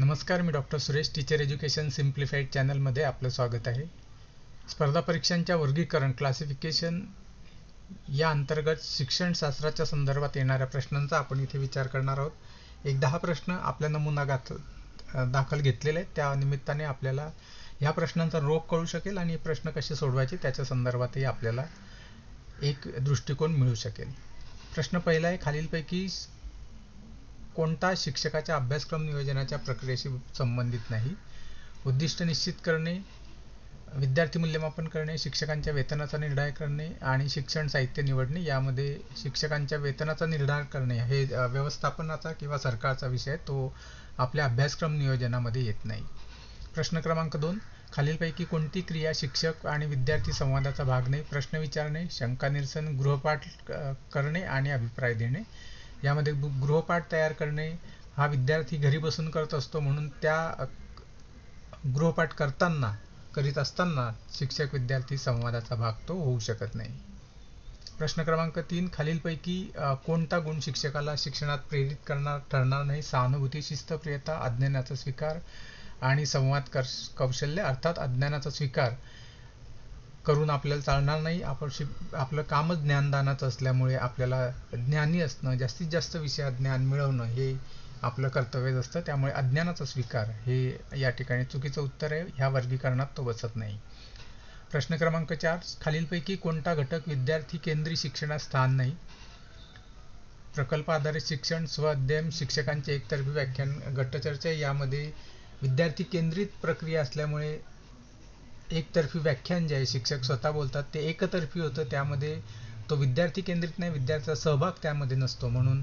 नमस्कार मी doctor Suresh teacher education simplified चॅनलमध्ये आपलं स्वागत आहे. स्पर्धा परीक्षांच्या वर्गीकरण क्लासिफिकेशन या अंतर्गत शिक्षणशास्त्राच्या संदर्भात येणाऱ्या प्रश्नांचा आपण इथे विचार करणार आहोत. एक दहा प्रश्न आपल्या नमुना गात दाखल घेतलेले आहेत. त्या निमित्ताने आपल्याला ह्या प्रश्नांचा रोग कळू शकेल आणि प्रश्न कसे सोडवायचे त्याच्या संदर्भातही आपल्याला एक दृष्टिकोन मिळू शकेल. प्रश्न पहिला आहे खालीलपैकी कोणता शिक्षकाच्या अभ्यासक्रम नियोजनाच्या प्रक्रियेशी संबंधित नाही? उद्दिष्ट निश्चित करणे विद्यार्थी मूल्यमापन करणे शिक्षकांच्या वेतनाचा निर्णय करणे आणि शिक्षण साहित्य निवडणे यामध्ये शिक्षकांच्या वेतनाचा निर्धार करणे हे व्यवस्थापनाचा किंवा सरकारचा विषय तो आपल्या अभ्यासक्रम नियोजनामध्ये येत नाही. प्रश्न क्रमांक दोन. खालीलपैकी कोणती क्रिया शिक्षक आणि विद्यार्थी संवादाचा भाग नाही? प्रश्न विचारणे शंका निरसन गृहपाठ करणे आणि अभिप्राय देणे. यामध्ये गृहपाठ तयार करणे हा विद्यार्थी घरी बसून करत असतो म्हणून त्या गृहपाठ करताना करीत असताना शिक्षक विद्यार्थी संवादाचा भाग तो होऊ शकत नाही. प्रश्न क्रमांक तीन खालीलपैकी कोणता गुण शिक्षकाला शिक्षणात प्रेरित करणार ठरणार नाही? सहानुभूती शिस्तप्रियता अज्ञानाचा स्वीकार आणि संवाद कौशल्य अर्थात अज्ञानाचा स्वीकार. करून आपल्याला चालणार नाही. आपण शिक आपलं कामच ज्ञानदानाचं असल्यामुळे आपल्याला ज्ञानी असणं जास्तीत जास्त विषयात ज्ञान मिळवणं हे आपलं कर्तव्यच असतं. त्यामुळे अज्ञानाचा स्वीकार हे या ठिकाणी चुकीचं उत्तर आहे. ह्या वर्गीकरणात तो बसत नाही. प्रश्न क्रमांक चार खालीलपैकी कोणता घटक विद्यार्थी केंद्रीय शिक्षणात स्थान नाही? प्रकल्प आधारित शिक्षण स्वअध्ययन शिक्षकांचे एकतर्फी व्याख्यान गटचर्चा यामध्ये विद्यार्थी केंद्रित प्रक्रिया असल्यामुळे एकतर्फी व्याख्यान जे आहे शिक्षक स्वतः बोलतात ते एकतर्फी होतं. त्यामध्ये तो विद्यार्थी केंद्रित नाही विद्यार्थ्याचा सहभाग त्यामध्ये नसतो. म्हणून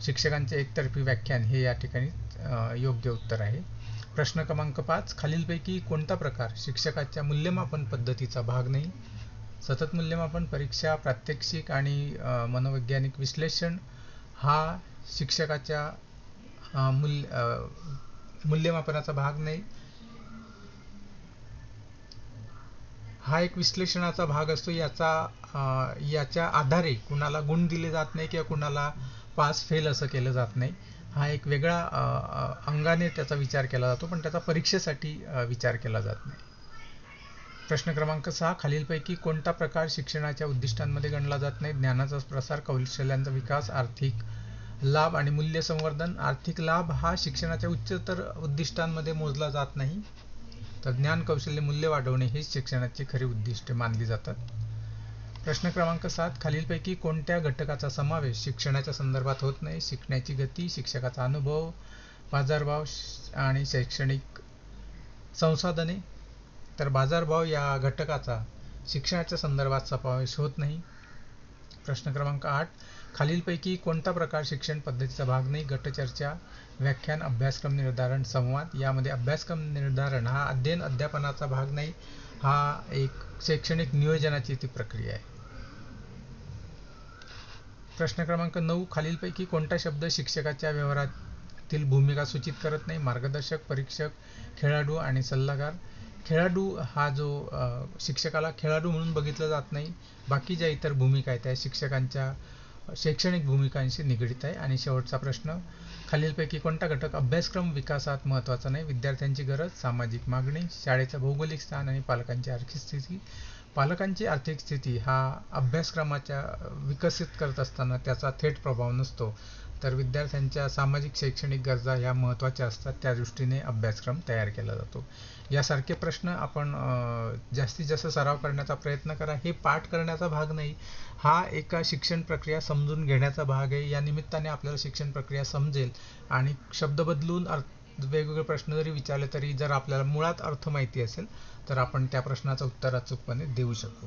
शिक्षकांचे एकतर्फी व्याख्यान हे या ठिकाणी योग्य उत्तर आहे. प्रश्न क्रमांक पाच खालीलपैकी कोणता प्रकार शिक्षकाच्या मूल्यमापन पद्धतीचा भाग नाही? सतत मूल्यमापन परीक्षा प्रात्यक्षिक आणि मनोवैज्ञानिक विश्लेषण हा शिक्षकाच्या मूल्य मूल्यमापनाचा भाग नाही. हा एक विश्लेषणाचा भाग असतो. याचा याच्या आधारे कुणाला गुण दिले जात नाही किंवा कुणाला पास फेल असं केलं जात नाही. हा एक वेगळा अंगाने त्याचा विचार केला जातो पण त्याचा परीक्षेसाठी विचार केला जात नाही. प्रश्न क्रमांक सहा खालीलपैकी कोणता प्रकार शिक्षणाच्या उद्दिष्टांमध्ये गणला जात नाही? ज्ञानाचा प्रसार कौशल्यांचा विकास आर्थिक लाभ आणि मूल्य संवर्धन आर्थिक लाभ हा शिक्षणाच्या उच्चतर उद्दिष्टांमध्ये मोजला जात नाही. तर ज्ञान कौशल्य मूल्य वाढवणे हेच शिक्षणाची खरी उद्दिष्टे मानली जातात. प्रश्न क्रमांक सात खालीलपैकी कोणत्या घटकाचा समावेश शिक्षणाच्या संदर्भात होत नाही? शिकण्याची गती शिक्षकाचा अनुभव बाजारभाव आणि शैक्षणिक संसाधने. तर बाजारभाव या घटकाचा शिक्षणाच्या संदर्भात समावेश होत नाही. प्रश्न क्रमांक आठ. खालीलपैकी कोणता प्रकार शिक्षण पद्धतीचा भाग नाही? गटचर्चा व्याख्यान अभ्यासक्रम निर्धारण संवाद. यामध्ये अभ्यासक्रम निर्धारण हा अध्ययन अध्यापनाचा भाग नाही हा एक शैक्षणिक नियोजनाची ती प्रक्रिया आहे. प्रश्न क्रमांक नऊ. खालीलपैकी कोणता शब्द शिक्षकाच्या व्यवहारातील भूमिका सूचित करत नाही? मार्गदर्शक परीक्षक खेळाडू आणि सल्लागार. खेळाडू हा जो शिक्षकाला खेळाडू म्हणून बघितलं जात नाही बाकी ज्या इतर भूमिका आहेत त्या शिक्षकांच्या शैक्षणिक भूमिकांशी निगडीत आहे. आणि शेवटचा प्रश्न खालीलपैकी कोणता घटक अभ्यासक्रम विकासात महत्त्वाचा नाही? विद्यार्थ्यांची गरज सामाजिक मागणी शाळेचं भौगोलिक स्थान आणि पालकांची आर्थिक स्थिती. पालकांची आर्थिक स्थिती हा अभ्यासक्रमाच्या विकसित करत असताना त्याचा थेट प्रभाव नसतो. तर विद्यार्थ्यांच्या सामाजिक शैक्षणिक गरजा ह्या महत्त्वाच्या असतात. त्या दृष्टीने अभ्यासक्रम तयार केला जातो. यासारखे प्रश्न आपण जास्तीत जास्त सराव करण्याचा प्रयत्न करा. हे पाठ करण्याचा भाग नाही. हा एका शिक्षण प्रक्रिया समजून घेण्याचा भाग आहे. या निमित्ताने आपल्याला शिक्षण प्रक्रिया समजेल आणि शब्द बदलून अर्थ वेगवेगळे प्रश्न जरी विचारले तरी जर आपल्याला मुळात अर्थ माहिती असेल तर आपण त्या प्रश्नाचं उत्तर अचूकपणे देऊ शकू.